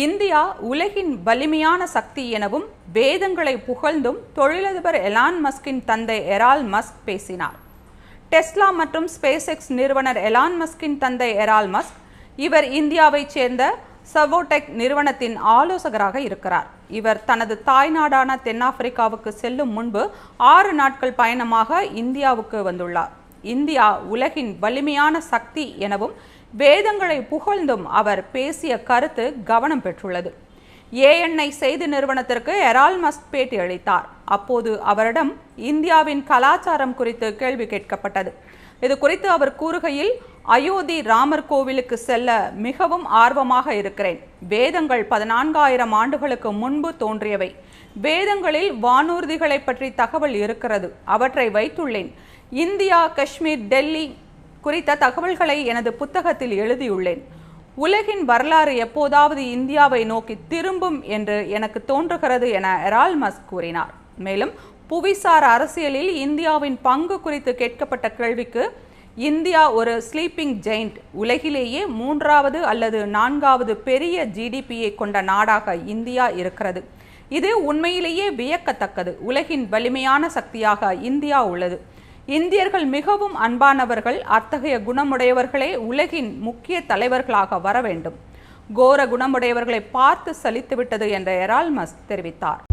India உலகின் வலிமையான சக்தி எனவும் வேதங்களை புகழ்ந்தும் தொழிலதிபர் எலான் மஸ்கின் தந்தை எரால் மஸ்க் பேசினார். டெஸ்லா மற்றும் ஸ்பேஸ் எக்ஸ் நிறுவனர் எலான் மஸ்கின் தந்தை எரால் மஸ்க் இவர் இந்தியாவைச் சேர்ந்த சவோடெக் நிறுவனத்தின் ஆலோசகராக இருக்கிறார். இவர் தனது தாய்நாடான தென்னாப்பிரிக்காவுக்கு செல்லும் முன்பு ஆறு நாட்கள் பயணமாக இந்தியாவுக்கு வந்துள்ளார். இந்தியா உலகின் வலிமையான சக்தி எனவும் வேதங்களை புகழ்ந்தும் அவர் பேசிய கருத்து கவனம் பெற்றுள்ளது. ஏஎன்ஐ செய்தி நிறுவனத்திற்கு எரால் மஸ்க் பேட்டி அளித்தார். அப்போது அவரிடம் இந்தியாவின் கலாச்சாரம் குறித்து கேள்வி கேட்கப்பட்டது. இது குறித்து அவர் கூறுகையில் அயோத்தி ராமர் கோவிலுக்கு செல்ல மிகவும் ஆர்வமாக இருக்கிறேன். வேதங்கள் பதினான்காயிரம் ஆண்டுகளுக்கு முன்பு தோன்றியவை. வேதங்களில் வானூர்திகளை பற்றி தகவல் இருக்கிறது. அவற்றை வைத்துள்ளேன். இந்தியா காஷ்மீர் டெல்லி குறித்த தகவல்களை எனது புத்தகத்தில் எழுதியுள்ளேன். உலகின் வரலாறு எப்போதாவது இந்தியாவை நோக்கி திரும்பும் என்று எனக்கு தோன்றுகிறது என எரால் மஸ்க் கூறினார். மேலும் புவிசார் அரசியலில் இந்தியாவின் பங்கு குறித்து கேட்கப்பட்ட கேள்விக்கு இந்தியா ஒரு ஸ்லீப்பிங் ஜெயிண்ட் உலகிலேயே மூன்றாவது அல்லது நான்காவது பெரிய ஜிடிபியை கொண்ட நாடாக இந்தியா இருக்கிறது. இது உண்மையிலேயே வியக்கத்தக்கது. உலகின் வலிமையான சக்தியாக இந்தியா உள்ளது. இந்தியர்கள் மிகவும் அன்பானவர்கள் அத்தகைய குணமுடையவர்களே உலகின் முக்கிய தலைவர்களாக வர வேண்டும். கோர குணமுடையவர்களை பார்த்து சலித்துவிட்டது என்ற எரால்மஸ் தெரிவித்தார்.